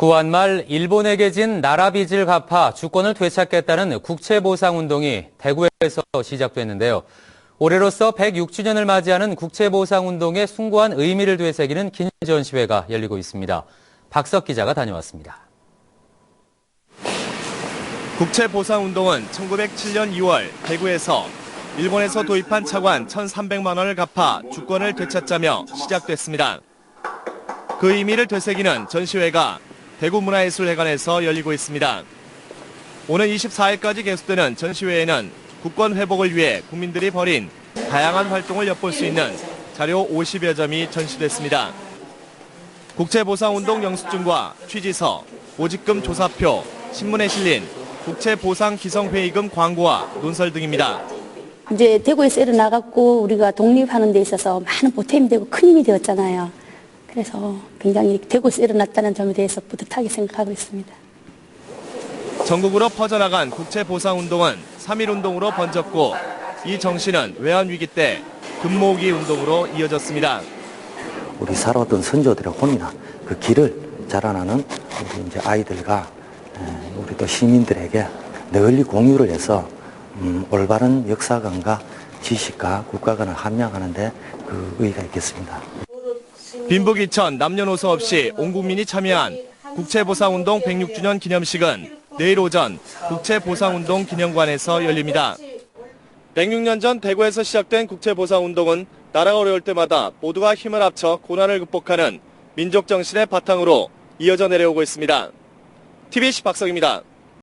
구한 말 일본에게 진 나라 빚을 갚아 주권을 되찾겠다는 국채보상운동이 대구에서 시작됐는데요. 올해로서 106주년을 맞이하는 국채보상운동의 숭고한 의미를 되새기는 긴 전시회가 열리고 있습니다. 박석 기자가 다녀왔습니다. 국채보상운동은 1907년 2월 대구에서 일본에서 도입한 차관 1,300만 원을 갚아 주권을 되찾자며 시작됐습니다. 그 의미를 되새기는 전시회가 대구문화예술회관에서 열리고 있습니다. 오는 24일까지 계속되는 전시회에는 국권 회복을 위해 국민들이 벌인 다양한 활동을 엿볼 수 있는 자료 50여 점이 전시됐습니다. 국채보상운동 영수증과 취지서, 보직금 조사표, 신문에 실린 국채보상기성회의금 광고와 논설 등입니다. 이제 대구에서 일어나갖고 우리가 독립하는 데 있어서 많은 보탬이 되고 큰 힘이 되었잖아요. 그래서 굉장히 대구에서 일어났다는 점에 대해서 뿌듯하게 생각하고 있습니다. 전국으로 퍼져나간 국채보상운동은 3.1운동으로 번졌고 이 정신은 외환위기 때 금모으기 운동으로 이어졌습니다. 우리 살아왔던 선조들의 혼이나 그 길을 자라나는 우리 이제 아이들과 우리 또 시민들에게 널리 공유를 해서 음, 올바른 역사관과 지식과 국가관을 함양하는 데 그 의의가 있겠습니다. 빈부귀천 남녀노소 없이 온 국민이 참여한 국채보상운동 106주년 기념식은 내일 오전 국채보상운동 기념관에서 열립니다. 106년 전 대구에서 시작된 국채보상운동은 나라가 어려울 때마다 모두가 힘을 합쳐 고난을 극복하는 민족 정신의 바탕으로 이어져 내려오고 있습니다. TBC 박석입니다.